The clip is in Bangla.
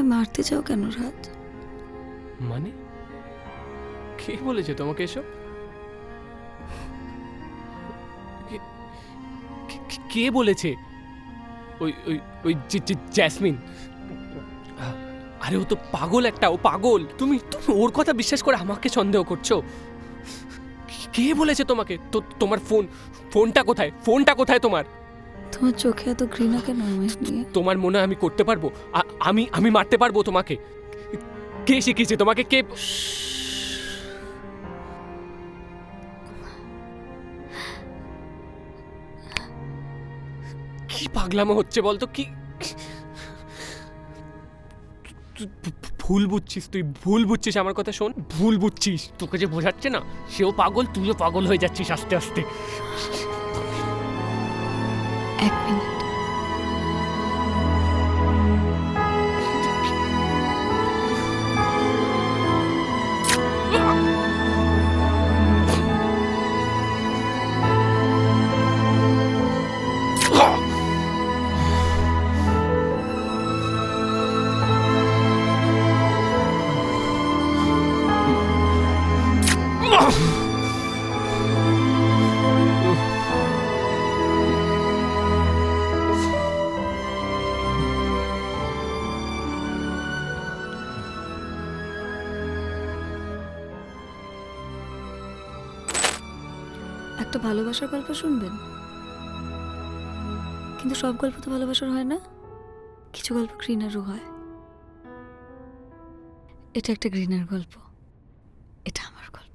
আমায় মারতে চাও কেন রাজ? মানে? কে বলেছে তোমাকে এসব? কে- বলেছে? ওই ওই ওই জ্যাসমিন। আরে ও তো পাগল একটা, ও পাগল। তুমি তুমি ওর কথা বিশ্বাস করে আমাকে সন্দেহ করছ? কে বলেছে তোমাকে? তো, তোমার ফোন, ফোনটা কোথায়? ফোনটা কোথায় তোমার? তোমার চোখে এত ঘৃণা কেন তোমার মনে আমি করতে পারব? আমি আমি মারতে পারব তোমাকে? কে শিখিয়েছে তোমাকে? কে কি পাগলামো হচ্ছে বলতো? কি ভুল বুঝছিস তুই, ভুল বুঝছিস আমার কথা শোন। ভুল বুঝছিস, তোকে যে বোঝাচ্ছে না, সেও পাগল, তুইও পাগল হয়ে যাচ্ছিস আস্তে আস্তে। Bırak you. একটা ভালোবাসার গল্প শুনবেন? কিন্তু সব গল্প তো ভালোবাসার হয় না। কিছু গল্প ঘৃণারও হয়। এটা একটা ঘৃণার গল্প। এটা আমার গল্প।